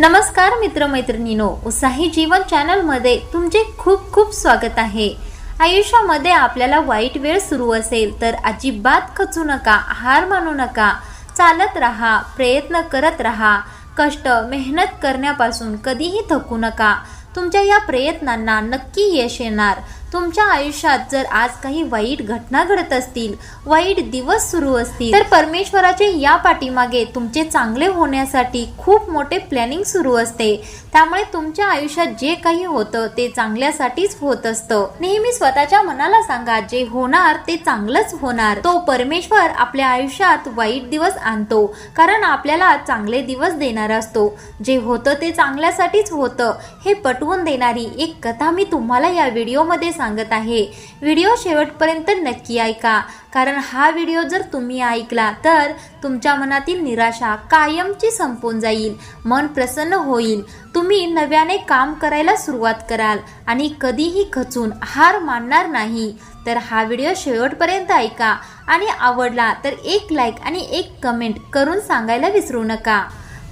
नमस्कार मित्रमैत्रिणीनो उत्साही जीवन चॅनलमध्ये तुमचे खूप खूप स्वागत आहे. आयुष्यामध्ये आपल्याला वाईट वेळ सुरू असेल तर अजिबात खचू नका हार मानू नका. चालत राहा प्रयत्न करत राहा. कष्ट मेहनत करण्यापासून कधीही थकू नका. तुमच्या या प्रयत्नांना नक्की यश येणार. तुमच्या आयुष्यात जर आज काही वाईट घटना घडत असतील वाईट दिवस सुरू असतील तर परमेश्वराचे या पाठीमागे तुमचे चांगले होण्यासाठी खूप मोठे प्लॅनिंग सुरू असते. त्यामुळे तुमच्या आयुष्यात जे काही होतं ते चांगल्यासाठीच होत असतं. नेहमी स्वतःच्या मनाला सांगा जे होणार ते चांगलंच होणार. तो परमेश्वर आपल्या आयुष्यात वाईट दिवस आणतो कारण आपल्याला चांगले दिवस देणार असतो. जे होतं ते चांगल्यासाठीच होतं. हे पटवून देणारी एक कथा मी तुम्हाला या व्हिडिओमध्ये सांगत आहे. व्हिडिओ शेवटपर्यंत नक्की ऐका. कारण हा व्हिडिओ जर तुम्ही ऐकला तर तुमच्या मनातील निराशा कायमची संपून जाईल. मन प्रसन्न होईल. तुम्ही नव्याने काम करायला सुरुवात कराल आणि कधीही खचून हार मानणार नाही. तर हा व्हिडिओ शेवटपर्यंत ऐका आणि आवडला तर एक लाईक आणि एक कमेंट करून सांगायला विसरू नका.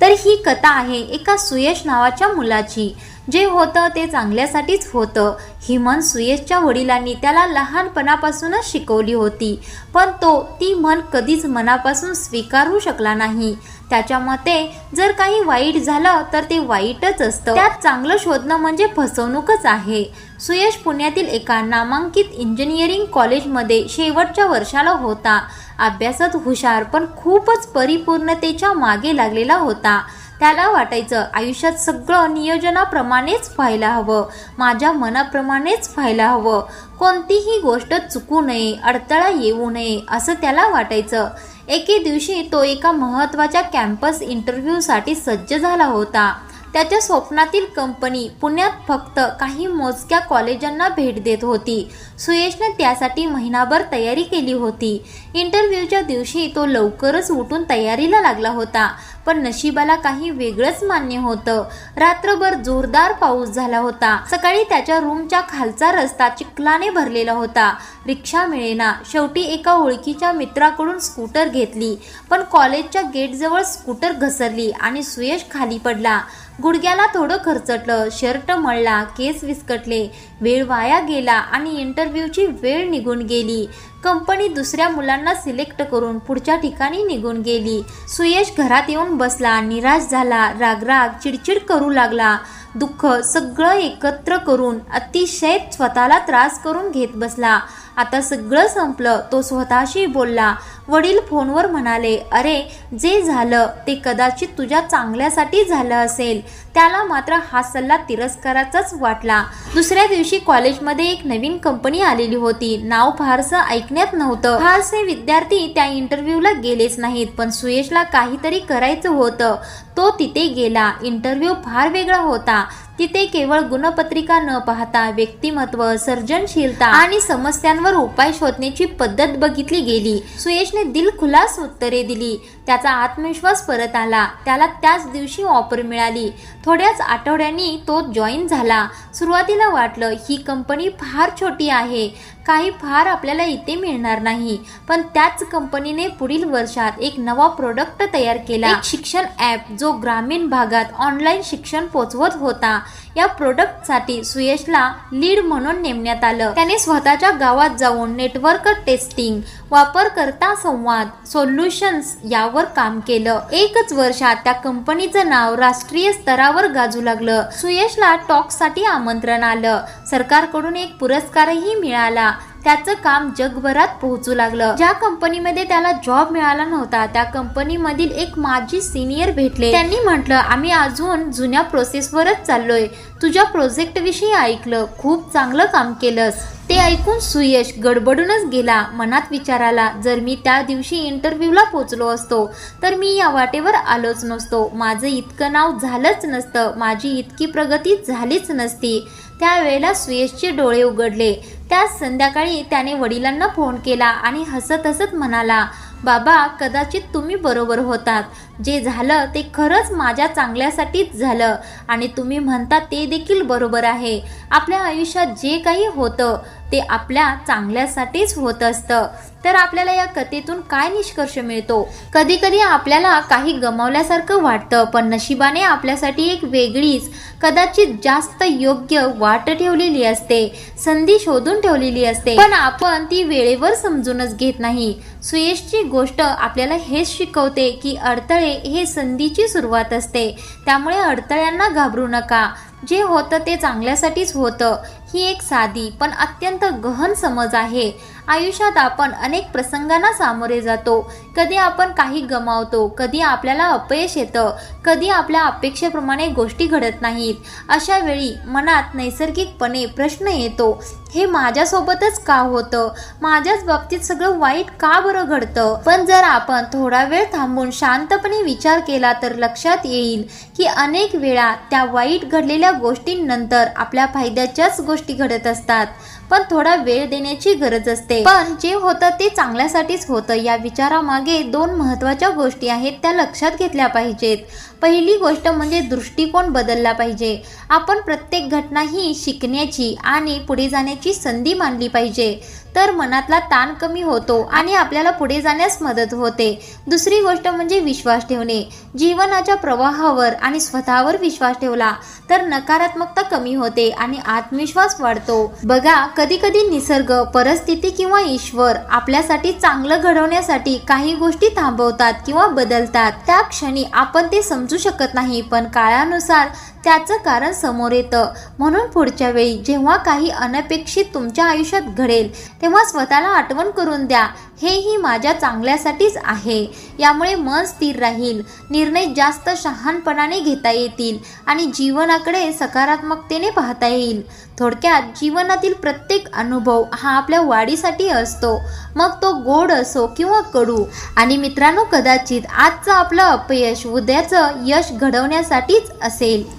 तर ही कथा आहे एका सुयश नावाच्या मुलाची. जे होतं ते चांगल्यासाठीच होतं. ही म्हण सुयशच्या वडिलांनी त्याला लहानपणापासूनच शिकवली होती. पण तो ती म्हण कधीच मनापासून स्वीकारू शकला नाही. त्याच्या मते जर काही वाईट झालं तर ते वाईटच असतं. त्यात चांगलं शोधणं म्हणजे फसवणूकच आहे. सुयश पुण्यातील एका नामांकित इंजिनिअरिंग कॉलेजमध्ये शेवटच्या वर्षाला होता. अभ्यासात हुशार पण खूपच परिपूर्णतेच्या मागे लागलेला होता. त्याला वाटायचं आयुष्यात सगळं नियोजनाप्रमाणेच व्हायला हवं माझ्या मनाप्रमाणेच व्हायला हवं. कोणतीही गोष्ट चुकू नये अडथळा येऊ नये असं त्याला वाटायचं. एके दिवशी तो एका महत्त्वाच्या कॅम्पस इंटरव्ह्यूसाठी सज्ज झाला होता. त्याच्या स्वप्नातील कंपनी पुण्यात फक्त काही मोजक्या कॉलेजांना भेट देत होती. सुयशने त्यासाठी महिनाभर तयारी केली होती. इंटरव्ह्यूच्या दिवशी तो लवकरच उठून तयारीला लागला होता पण नशिबाला काही वेगळंच मान्य होतं. रात्रभर जोरदार पाऊस झाला होता. सकाळी त्याच्या रूमच्या खालचा रस्ता चिखलाने भरलेला होता. रिक्षा मिळेना. शेवटी एका ओळखीच्या मित्राकडून स्कूटर घेतली पण कॉलेजच्या गेटजवळ स्कूटर घसरली आणि सुयश खाली पडला. गुडघ्याला थोडं खरचटलं. शर्ट मळला केस विस्कटले. वेळ वाया गेला आणि इंटरव्ह्यूची वेळ निघून गेली. कंपनी दुसऱ्या मुलांना सिलेक्ट करून पुढच्या ठिकाणी निघून गेली. सुयश घरात येऊन बसला निराश झाला. रागराग चिडचिड करू लागला. दुःख सगळं एकत्र करून अतिशय स्वतःला त्रास करून घेत बसला. आता सगळं संपलं तो स्वतःशी बोलला. वडील फोनवर म्हणाले अरे जे झालं ते कदाचित तुझ्या चांगल्यासाठी झालं असेल. त्याला मात्र हा सल्ला तिरस्काराचाच वाटला. दुसऱ्या दिवशी कॉलेजमध्ये एक नवीन कंपनी आलेली होती. नाव फारसं ऐकण्यात नव्हतं. फारसे विद्यार्थी त्या इंटरव्ह्यूला गेलेच नाहीत पण सुयशला काहीतरी करायचं होतं. तो तिथे गेला. इंटरव्ह्यू फार वेगळा होता. तिथे केवळ गुणपत्रिका न पाहता व्यक्तिमत्व सर्जनशीलता आणि समस्यांवर उपाय शोधण्याची पद्धत बघितली गेली. सुयशने दिलखुलास उत्तरे दिली. त्याचा आत्मविश्वास परत आला. त्याला त्याच दिवशी ऑफर मिळाली. थोड्याच आठवड्यांनी तो जॉईन झाला. सुरुवातीला वाटलं ही कंपनी फार छोटी आहे. काही फार आपल्याला इथे मिळणार नाही. पण त्याच कंपनीने पुढील वर्षात एक नवा प्रोडक्ट तयार केला. एक शिक्षण ॲप जो ग्रामीण भागात ऑनलाईन शिक्षण पोचवत होता. या प्रोडक्टसाठी सुयशला लीड म्हणून नेमण्यात आलं. त्याने स्वतःच्या गावात जाऊन नेटवर्क टेस्टिंग वापरकर्ता संवाद सोल्युशन्स यावर काम केलं. एकच वर्षात त्या कंपनीचं नाव राष्ट्रीय स्तरावर गाजू लागलं. सुयशला टॉकसाठी आमंत्रण आलं. सरकारकडून एक पुरस्कारही मिळाला. त्याचं काम जगभरात पोहोचू लागलं. ज्या कंपनीमध्ये त्याला जॉब मिळाला नव्हता त्या कंपनीमधील एक माजी सिनियर भेटले. त्यांनी म्हटलं आम्ही अजून जुन्या प्रोसेसवरच चाललोय. तुझ्या प्रोजेक्ट विषयी ऐकलं खूप चांगलं काम केलंस. ते ऐकून सुयश गडबडूनच गेला मनात विचार आला जर मी त्या दिवशी इंटरव्ह्यूला पोचलो असतो तर मी या वाटेवर आलोच नसतो. माझं इतकं नाव झालंच नसतं. माझी इतकी प्रगती झालीच नसती. त्यावेळेला सुयशचे डोळे उघडले. त्याच संध्याकाळी त्याने वडिलांना फोन केला आणि हसत हसत म्हणाला बाबा कदाचित तुम्ही बरोबर होतात. जे झालं ते खरंच माझ्या चांगल्यासाठीच झालं आणि तुम्ही म्हणता ते देखील बरोबर आहे. आपल्या आयुष्यात जे काही होतं ते आपल्या चांगल्यासाठीच होत असतं. तर आपल्याला या कथेतून काय निष्कर्ष मिळतो? कधी कधी आपल्याला काही गमावल्यासारखं वाटतं पण नशिबाने आपल्यासाठी एक वेगळीच कदाचित जास्त योग्य वाट ठेवलेली असते संधी शोधून ठेवलेली असते. पण आपण ती वेळेवर समजूनच घेत नाही. सुयशची गोष्ट आपल्याला हेच शिकवते की अडथळे हे संधीची सुरुवात असते. त्यामुळे अडथळ्यांना घाबरू नका. जे होतं ते चांगल्यासाठीच होतं. ही एक साधी पण अत्यंत गहन समज आहे. आयुष्यात आपण अनेक प्रसंगांना सामोरे जातो. कधी आपण काही गमावतो कधी आपल्याला अपयश येतं कधी आपल्या अपेक्षेप्रमाणे गोष्टी घडत नाहीत. अशा वेळी मनात नैसर्गिकपणे प्रश्न येतो हे माझ्यासोबतच का होतं? माझ्याच बाबतीत सगळं वाईट का बरं घडतं? पण जर आपण थोडा वेळ थांबून शांतपणे विचार केला तर लक्षात येईल की अनेक वेळा त्या वाईट घडलेल्या गोष्टींनंतर आपल्या फायद्याच्याच गोष्टी घडत असतात. पण थोडा वेळ देण्याची गरज असते. पण जे होतं ते चांगल्यासाठीच होतं. या विचारामागे दोन महत्त्वाच्या गोष्टी आहेत त्या लक्षात घेतल्या पाहिजेत. पहिली गोष्ट म्हणजे दृष्टिकोन बदलला पाहिजे. आपण प्रत्येक घटना ही शिकण्याची आणि पुढे जाण्याची संधी मानली पाहिजे. तर मनातला ताण कमी होतो आणि आपल्याला पुढे जाण्यास मदत होते. दुसरी गोष्ट म्हणजे विश्वास ठेवणे. जीवनाच्या प्रवाहावर आणि स्वतःवर विश्वास ठेवला तर नकारात्मकता कमी होते आणि आत्मविश्वास वाढतो. बघा कधी कधी निसर्ग परिस्थिती किंवा ईश्वर आपल्यासाठी चांगलं घडवण्यासाठी काही गोष्टी थांबवतात किंवा बदलतात. त्या क्षणी आपण ते समजू शकत नाही पण काळानुसार त्याचं कारण समोर येतं. म्हणून पुढच्या वेळी जेव्हा काही अनपेक्षित तुमच्या आयुष्यात घडेल तेव्हा स्वतःला आठवण करून द्या. हेही माझ्या चांगल्यासाठीच आहे. यामुळे मन स्थिर राहील. निर्णय जास्त शहाणपणाने घेता येतील आणि जीवनाकडे सकारात्मकतेने पाहता येईल. थोडक्यात जीवनातील प्रत्येक अनुभव हा आपल्या वाढीसाठी असतो. मग तो गोड असो किंवा कडू. आणि मित्रांनो कदाचित आजचं आपलं अपयश उद्याचं यश घडवण्यासाठीच असेल.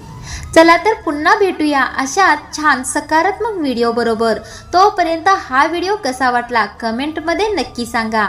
चला तर पुन्हा भेटूया अशा छान सकारात्मक व्हिडिओ बरोबर. तोपर्यंत हा व्हिडिओ कसा वाटला कमेंटमध्ये नक्की सांगा.